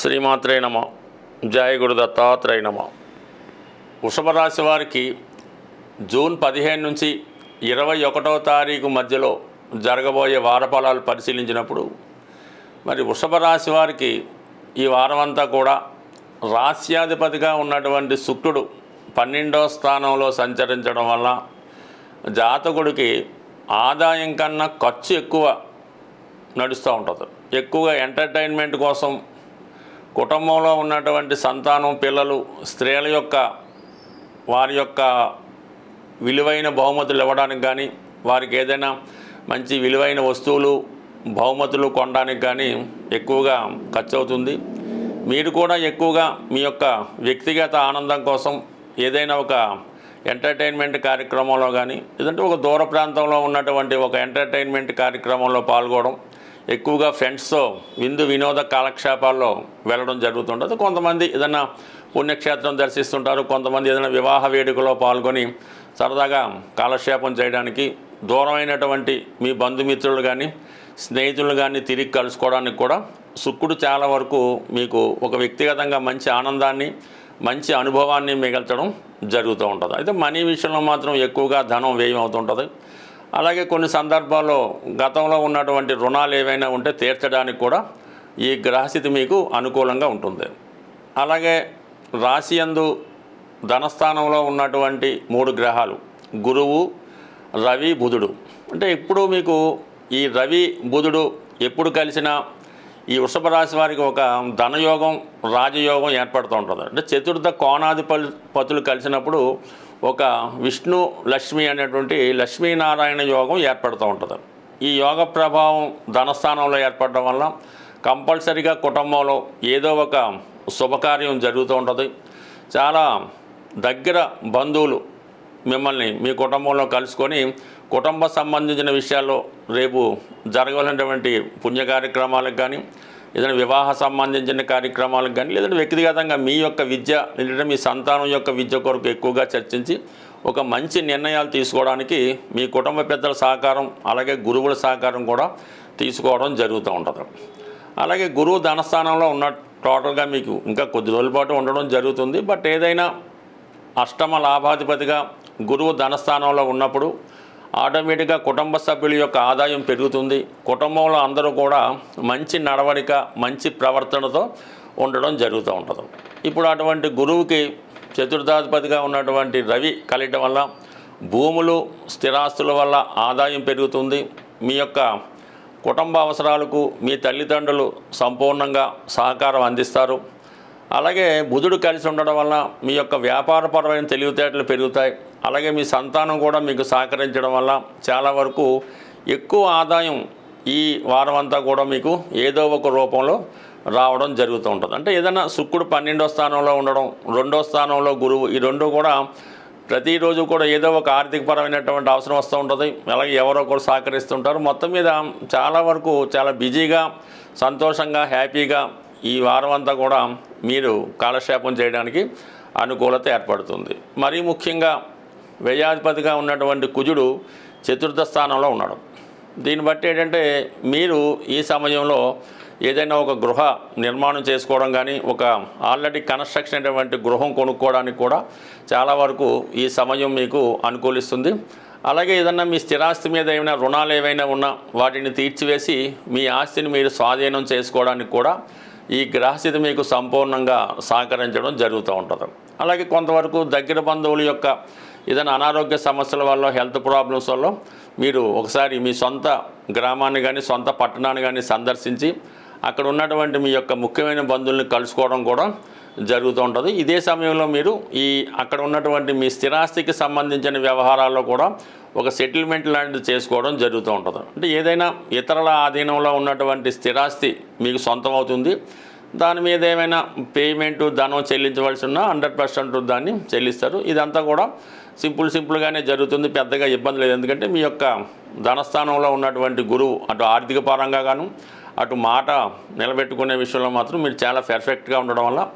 శ్రీమాత్రే నమ. జయ గురు దత్తాత్రేయ నమ. వృషభ రాశి వారికి జూన్ పదిహేను నుంచి ఇరవై ఒకటో తారీఖు మధ్యలో జరగబోయే వారఫలాలు పరిశీలించినప్పుడు మరి వృషభ రాశి వారికి ఈ వారం అంతా కూడా రాస్యాధిపతిగా ఉన్నటువంటి శుక్రుడు పన్నెండవ స్థానంలో సంచరించడం వల్ల జాతకుడికి ఆదాయం కన్నా ఖర్చు ఎక్కువ నడుస్తూ ఉంటుంది. ఎక్కువగా ఎంటర్టైన్మెంట్ కోసం కుటుంబంలో ఉన్నటువంటి సంతానం పిల్లలు స్త్రీల యొక్క వారి యొక్క విలువైన బహుమతులు ఇవ్వడానికి కానీ వారికి ఏదైనా మంచి విలువైన వస్తువులు బహుమతులు కొనడానికి కానీ ఎక్కువగా ఖర్చు అవుతుంది మీరు కూడా ఎక్కువగా మీ యొక్క వ్యక్తిగత ఆనందం కోసం ఏదైనా ఒక ఎంటర్టైన్మెంట్ కార్యక్రమంలో కానీ లేదంటే ఒక దూర ప్రాంతంలో ఉన్నటువంటి ఒక ఎంటర్టైన్మెంట్ కార్యక్రమంలో పాల్గొనడం ఎక్కువగా ఫ్రెండ్స్తో విందు వినోద కాలక్షేపాల్లో వెళ్ళడం జరుగుతుంటుంది కొంతమంది ఏదైనా పుణ్యక్షేత్రం దర్శిస్తుంటారు. కొంతమంది ఏదైనా వివాహ వేడుకలో పాల్గొని సరదాగా కాలక్షేపం చేయడానికి దూరమైనటువంటి మీ బంధుమిత్రులు కానీ స్నేహితులు కానీ తిరిగి కలుసుకోవడానికి కూడా శుక్రుడు చాలా వరకు మీకు ఒక వ్యక్తిగతంగా మంచి ఆనందాన్ని మంచి అనుభవాన్ని మిగల్చడం జరుగుతూ ఉంటుంది. అయితే మనీ విషయంలో మాత్రం ఎక్కువగా ధనం వ్యయం అవుతుంటుంది అలాగే కొన్ని సందర్భాల్లో గతంలో ఉన్నటువంటి రుణాలు ఏవైనా ఉంటే తీర్చడానికి కూడా ఈ గ్రహస్థితి మీకు అనుకూలంగా ఉంటుంది. అలాగే రాశి యందు ధనస్థానంలో ఉన్నటువంటి మూడు గ్రహాలు గురువు రవి బుధుడు. అంటే ఇప్పుడు మీకు ఈ రవి బుధుడు ఎప్పుడు కలిసినా ఈ వృషభ రాశి వారికి ఒక ధనయోగం రాజయోగం ఏర్పడుతూ ఉంటుంది. అంటే చతుర్థ కోణాధిపతులు పతులు కలిసినప్పుడు ఒక విష్ణు లక్ష్మి అనేటువంటి లక్ష్మీనారాయణ యోగం ఏర్పడుతూ ఉంటుంది. ఈ యోగ ప్రభావం ధనస్థానంలో ఏర్పడడం వల్ల కంపల్సరిగా కుటుంబంలో ఏదో ఒక శుభకార్యం జరుగుతూ ఉంటుంది. చాలా దగ్గర బంధువులు మిమ్మల్ని మీ కుటుంబంలో కలుసుకొని కుటుంబ సంబంధించిన విషయాల్లో రేపు జరగవలసినటువంటి పుణ్య కార్యక్రమాలకు కానీ ఏదైనా వివాహ సంబంధించిన కార్యక్రమాలకు కానీ లేదంటే వ్యక్తిగతంగా మీ యొక్క విద్య లేదంటే మీ సంతానం యొక్క విద్య కొరకు ఎక్కువగా చర్చించి ఒక మంచి నిర్ణయాలు తీసుకోవడానికి మీ కుటుంబ పెద్దల సహకారం అలాగే గురువుల సహకారం కూడా తీసుకోవడం జరుగుతూ ఉంటుంది. అలాగే గురువు ధనస్థానంలో ఉన్న టోటల్గా మీకు ఇంకా కొద్ది రోజుల పాటు ఉండడం జరుగుతుంది. బట్ ఏదైనా అష్టమ లాభాధిపతిగా గురువు ధనస్థానంలో ఉన్నప్పుడు ఆటోమేటిక్గా కుటుంబ సభ్యుల యొక్క ఆదాయం పెరుగుతుంది. కుటుంబంలో అందరూ కూడా మంచి నడవడిక మంచి ప్రవర్తనతో ఉండడం జరుగుతూ ఉంటుంది. ఇప్పుడు అటువంటి గురువుకి చతుర్థాధిపతిగా ఉన్నటువంటి రవి కలియటం వల్ల భూములు స్థిరాస్తుల వల్ల ఆదాయం పెరుగుతుంది. మీ యొక్క కుటుంబ అవసరాలకు మీ తల్లిదండ్రులు సంపూర్ణంగా సహకారం అందిస్తారు. అలాగే బుధుడు కలిసి ఉండడం వల్ల మీ యొక్క వ్యాపారపరమైన తెలివితేటలు పెరుగుతాయి. అలాగే మీ సంతానం కూడా మీకు సహకరించడం వల్ల చాలా వరకు ఎక్కువ ఆదాయం ఈ వారం అంతా కూడా మీకు ఏదో ఒక రూపంలో రావడం జరుగుతూ ఉంటుంది. అంటే ఏదైనా శుక్రుడు పన్నెండో స్థానంలో ఉండడం రెండో స్థానంలో గురువు ఈ రెండు కూడా ప్రతిరోజు కూడా ఏదో ఒక ఆర్థికపరమైనటువంటి అవసరం వస్తూ ఉంటుంది. అలాగే ఎవరో ఒకరు సహకరిస్తుంటారు. మొత్తం మీద చాలా వరకు చాలా బిజీగా సంతోషంగా హ్యాపీగా ఈ వారం అంతా కూడా మీరు కాలక్షేపం చేయడానికి అనుకూలత ఏర్పడుతుంది. మరీ ముఖ్యంగా వ్యయాధిపతిగా ఉన్నటువంటి కుజుడు చతుర్థ స్థానంలో ఉన్నాడు. దీన్ని బట్టి ఏంటంటే మీరు ఈ సమయంలో ఏదైనా ఒక గృహ నిర్మాణం చేసుకోవడం కానీ ఒక ఆల్రెడీ కన్స్ట్రక్షన్ అయినటువంటి గృహం కొనుక్కోవడానికి కూడా చాలా వరకు ఈ సమయం మీకు అనుకూలిస్తుంది. అలాగే ఏదన్నా మీ స్థిరాస్తి మీద ఏమైనా రుణాలు ఏవైనా ఉన్నా వాటిని తీర్చివేసి మీ ఆస్తిని మీరు స్వాధీనం చేసుకోవడానికి కూడా ఈ గ్రహస్థితి మీకు సంపూర్ణంగా సహకరించడం జరుగుతూ ఉంటుంది. అలాగే కొంతవరకు దగ్గర బంధువుల యొక్క ఏదైనా అనారోగ్య సమస్యల వల్ల హెల్త్ ప్రాబ్లమ్స్ వల్ల మీరు ఒకసారి మీ సొంత గ్రామాన్ని కానీ సొంత పట్టణాన్ని కానీ సందర్శించి అక్కడ ఉన్నటువంటి మీ యొక్క ముఖ్యమైన బంధువుల్ని కలుసుకోవడం కూడా జరుగుతూ ఉంటుంది. ఇదే సమయంలో మీరు ఈ అక్కడ ఉన్నటువంటి మీ స్థిరాస్తికి సంబంధించిన వ్యవహారాల్లో కూడా ఒక సెటిల్మెంట్ లాంటిది చేసుకోవడం జరుగుతూ ఉంటుంది. అంటే ఏదైనా ఇతరుల ఆధీనంలో ఉన్నటువంటి స్థిరాస్తి మీకు సొంతం అవుతుంది దాని మీద ఏమైనా పేమెంట్ ధనం చెల్లించవలసి ఉన్నా హండ్రెడ్ పర్సెంట్ దాన్ని చెల్లిస్తారు. ఇదంతా కూడా సింపుల్ సింపుల్గానే జరుగుతుంది. పెద్దగా ఇబ్బంది లేదు. ఎందుకంటే మీ యొక్క ధనస్థానంలో ఉన్నటువంటి గురువు అటు ఆర్థిక పరంగా గాను అటు మాట నిలబెట్టుకునే విషయంలో మాత్రం మీరు చాలా పర్ఫెక్ట్గా ఉండడం వల్ల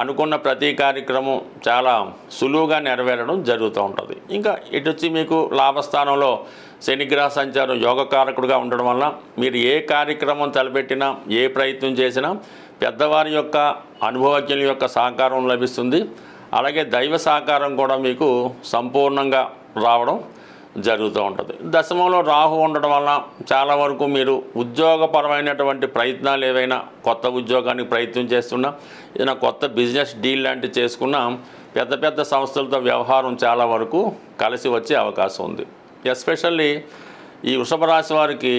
అనుకున్న ప్రతి కార్యక్రమం చాలా సులువుగా నెరవేరడం జరుగుతూ ఉంటుంది. ఇంకా ఇటు వచ్చి మీకు లాభస్థానంలో శనిగ్రహ సంచారం యోగకారకుడుగా ఉండడం వల్ల మీరు ఏ కార్యక్రమం తలపెట్టినా ఏ ప్రయత్నం చేసినా పెద్దవారి యొక్క అనుభవజ్ఞుల యొక్క సహకారం లభిస్తుంది. అలాగే దైవ సహకారం కూడా మీకు సంపూర్ణంగా రావడం జరుగుతూ ఉంటుంది. దశమంలో రాహు ఉండడం వల్ల చాలా వరకు మీరు ఉద్యోగపరమైనటువంటి ప్రయత్నాలు ఏవైనా కొత్త ఉద్యోగానికి ప్రయత్నం చేస్తున్నా ఏదైనా కొత్త బిజినెస్ డీల్ లాంటివి చేసుకున్నా పెద్ద పెద్ద సంస్థలతో వ్యవహారం చాలా వరకు కలిసి వచ్చే అవకాశం ఉంది. ఎస్పెషల్లీ ఈ వృషభ రాశి వారికి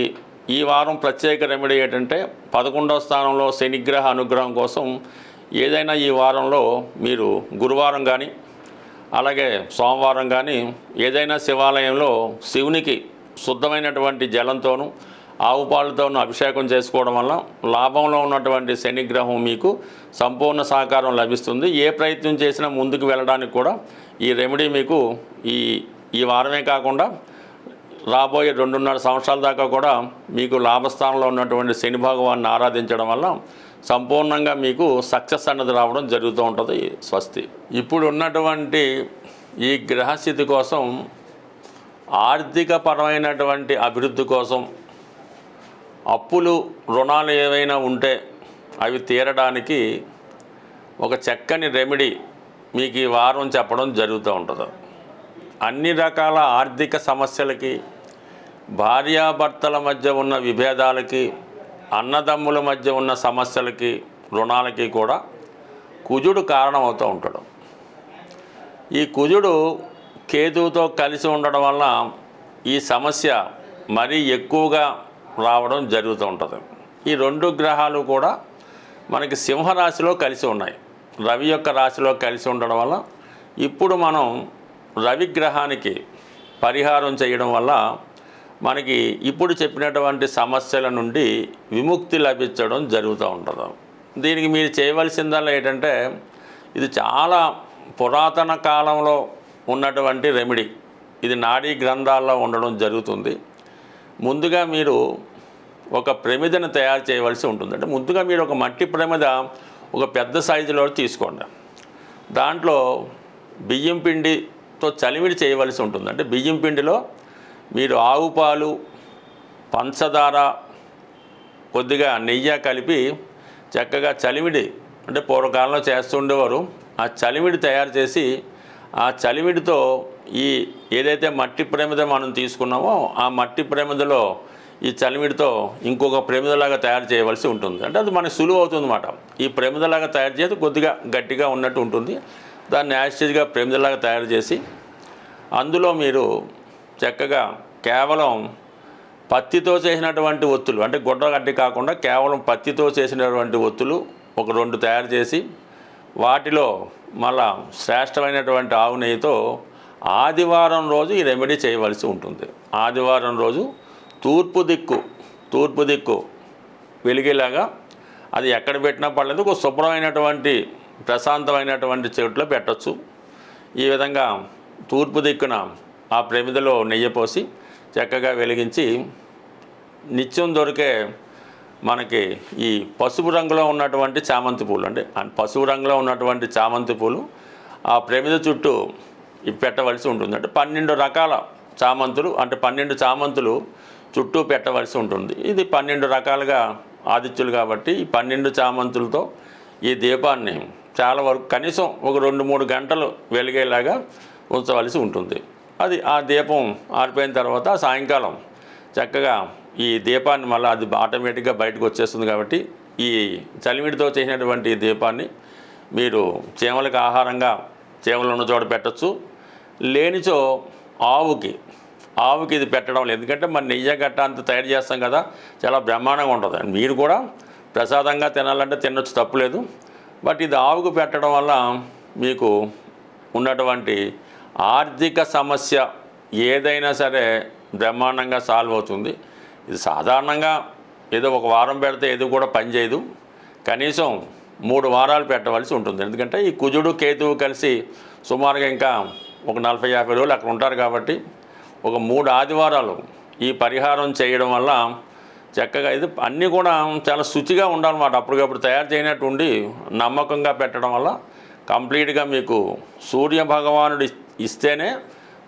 ఈ వారం ప్రత్యేక రెమెడీ ఏంటంటే పదకొండవ స్థానంలో శనిగ్రహ అనుగ్రహం కోసం ఏదైనా ఈ వారంలో మీరు గురువారం కానీ అలాగే సోమవారం కానీ ఏదైనా శివాలయంలో శివునికి శుద్ధమైనటువంటి జలంతోనూ ఆవు పాలతోనూ అభిషేకం చేసుకోవడం వల్ల లాభంలో ఉన్నటువంటి శనిగ్రహం మీకు సంపూర్ణ సహకారం లభిస్తుంది. ఏ ప్రయత్నం చేసినా ముందుకు వెళ్ళడానికి కూడా ఈ రెమెడీ మీకు ఈ ఈ వారమే కాకుండా రాబోయే రెండున్నర సంవత్సరాల దాకా కూడా మీకు లాభస్థానంలో ఉన్నటువంటి శని భగవాన్ని ఆరాధించడం వల్ల సంపూర్ణంగా మీకు సక్సెస్ అన్నది రావడం జరుగుతూ ఉంటుంది స్వస్తి. ఇప్పుడు ఉన్నటువంటి ఈ గ్రహస్థితి కోసం ఆర్థిక పరమైనటువంటి అభివృద్ధి కోసం అప్పులు రుణాలు ఏవైనా ఉంటే అవి తీరడానికి ఒక చక్కని రెమెడీ మీకు ఈ వారం చెప్పడం జరుగుతూ ఉంటుంది. అన్ని రకాల ఆర్థిక సమస్యలకి భార్యాభర్తల మధ్య ఉన్న విభేదాలకి అన్నదమ్ముల మధ్య ఉన్న సమస్యలకి రుణాలకి కూడా కుజుడు కారణమవుతూ ఉంటాడు. ఈ కుజుడు కేతువుతో కలిసి ఉండడం వల్ల ఈ సమస్య మరీ ఎక్కువగా రావడం జరుగుతూ ఉంటుంది. ఈ రెండు గ్రహాలు కూడా మనకి సింహరాశిలో కలిసి ఉన్నాయి. రవి యొక్క రాశిలో కలిసి ఉండడం వల్ల ఇప్పుడు మనం రవి గ్రహానికి పరిహారం చేయడం వల్ల మనకి ఇప్పుడు చెప్పినటువంటి సమస్యల నుండి విముక్తి లభించడం జరుగుతూ ఉంటుంది. దీనికి మీరు చేయవలసిందల్లా ఏంటంటే ఇది చాలా పురాతన కాలంలో ఉన్నటువంటి రెమెడీ. ఇది నాడీ గ్రంథాల్లో ఉండడం జరుగుతుంది. ముందుగా మీరు ఒక ప్రమిదను తయారు చేయవలసి ఉంటుంది. అంటే ముందుగా మీరు ఒక మట్టి ప్రమిద ఒక పెద్ద సైజులో తీసుకోండి. దాంట్లో బియ్యం పిండితో చలివిడి చేయవలసి ఉంటుంది. అంటే బియ్యం పిండిలో మీరు ఆవు పాలు పంచదార కొద్దిగా నెయ్యి కలిపి చక్కగా చలివిడి అంటే పూర్వకాలంలో చేస్తుండేవారు ఆ చలివిడి తయారు చేసి ఆ చలివిడితో ఈ ఏదైతే మట్టి ప్రేమిద మనం తీసుకున్నామో ఆ మట్టి ప్రేమిదలో ఈ చలివిడితో ఇంకొక ప్రేమిదలాగా తయారు చేయవలసి ఉంటుంది. అంటే అది మనకి సులువు అవుతుంది అన్నమాట ఈ ప్రేమిదలాగా తయారు చేసి కొద్దిగా గట్టిగా ఉన్నట్టు ఉంటుంది. దాన్ని యాసిడ్గా ప్రేమిదలాగా తయారు చేసి అందులో మీరు చక్కగా కేవలం పత్తితో చేసినటువంటి ఒత్తులు అంటే గుడ్డ గడ్డి కాకుండా కేవలం పత్తితో చేసినటువంటి ఒత్తులు ఒక రెండు తయారు చేసి వాటిలో మళ్ళా శ్రేష్టమైనటువంటి ఆవు నెయ్యితో ఆదివారం రోజు ఈ రెమెడీ చేయవలసి ఉంటుంది. ఆదివారం రోజు తూర్పు దిక్కు తూర్పు దిక్కు వెలిగేలాగా అది ఎక్కడ పెట్టినా పర్లేదు ఒక శుభ్రమైనటువంటి ప్రశాంతమైనటువంటి చెట్లో పెట్టచ్చు. ఈ విధంగా తూర్పు దిక్కున ఆ ప్రమిదలో నెయ్యి పోసి చక్కగా వెలిగించి నిత్యం దొరికే మనకి ఈ పసుపు రంగులో ఉన్నటువంటి చామంతి పూలు అండి. పసుపు రంగులో ఉన్నటువంటి చామంతి పూలు ఆ ప్రమిద చుట్టూ పెట్టవలసి ఉంటుంది. అంటే పన్నెండు రకాల చామంతులు అంటే పన్నెండు చామంతులు చుట్టూ పెట్టవలసి ఉంటుంది. ఇది పన్నెండు రకాలుగా ఆదిత్యులు కాబట్టి ఈ పన్నెండు చామంతులతో ఈ దీపాన్ని చాలా వరకు కనీసం ఒక రెండు మూడు గంటలు వెలిగేలాగా ఉంచవలసి ఉంటుంది. అది ఆ దీపం ఆరిపోయిన తర్వాత సాయంకాలం చక్కగా ఈ దీపాన్ని మళ్ళీ అది ఆటోమేటిక్గా బయటకు వచ్చేస్తుంది కాబట్టి ఈ చలిమిడితో చేసినటువంటి దీపాన్ని మీరు చీమలకు ఆహారంగా చేమలు ఉన్న చోట పెట్టచ్చు. లేనిచో ఆవుకి ఆవుకి ఇది పెట్టడం లేదు. ఎందుకంటే మన నెయ్యి గట్ట అంత తయారు చేస్తాం కదా చాలా బ్రహ్మాండంగా ఉంటుంది. మీరు కూడా ప్రసాదంగా తినాలంటే తినొచ్చు తప్పులేదు బట్ ఇది ఆవుకు పెట్టడం వల్ల మీకు ఉన్నటువంటి ఆర్థిక సమస్య ఏదైనా సరే బ్రహ్మాండంగా సాల్వ్ అవుతుంది. ఇది సాధారణంగా ఏదో ఒక వారం పెడితే ఏది కూడా పనిచేయదు కనీసం మూడు వారాలు పెట్టవలసి ఉంటుంది. ఎందుకంటే ఈ కుజుడు కేతువు కలిసి సుమారుగా ఇంకా ఒక నలభై యాభై రోజులు అక్కడ ఉంటారు కాబట్టి ఒక మూడు ఆదివారాలు ఈ పరిహారం చేయడం వల్ల చక్కగా ఇది అన్నీ కూడా చాలా శుచిగా ఉండాలన్నమాట. అప్పటికప్పుడు తయారు చేయనట్టు ఉండి నమ్మకంగా పెట్టడం వల్ల కంప్లీట్గా మీకు సూర్య భగవానుడి ఇస్తేనే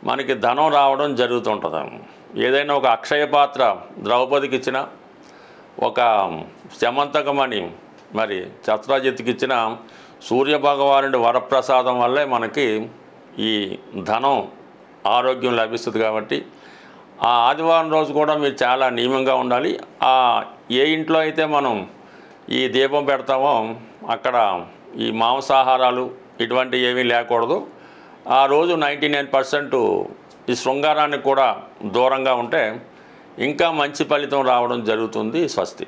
మనకి ధనం రావడం జరుగుతుంటుంది. ఏదైనా ఒక అక్షయ పాత్ర ద్రౌపదికి ఇచ్చిన ఒక శమంతకమణి మరి ఛత్రాజిత్కి ఇచ్చిన సూర్య భగవానుడి వరప్రసాదం వల్లే మనకి ఈ ధనం ఆరోగ్యం లభిస్తుంది కాబట్టి ఆ ఆదివారం రోజు కూడా మీరు చాలా నియమంగా ఉండాలి. ఆ ఏ ఇంట్లో అయితే మనం ఈ దీపం పెడతామో అక్కడ ఈ మాంసాహారాలు ఇటువంటి ఏమీ లేకూడదు. ఆ రోజు నైంటీ నైన్ పర్సెంట్ ఈ శృంగారానికి కూడా దూరంగా ఉంటే ఇంకా మంచి ఫలితం రావడం జరుగుతుంది స్వస్తి.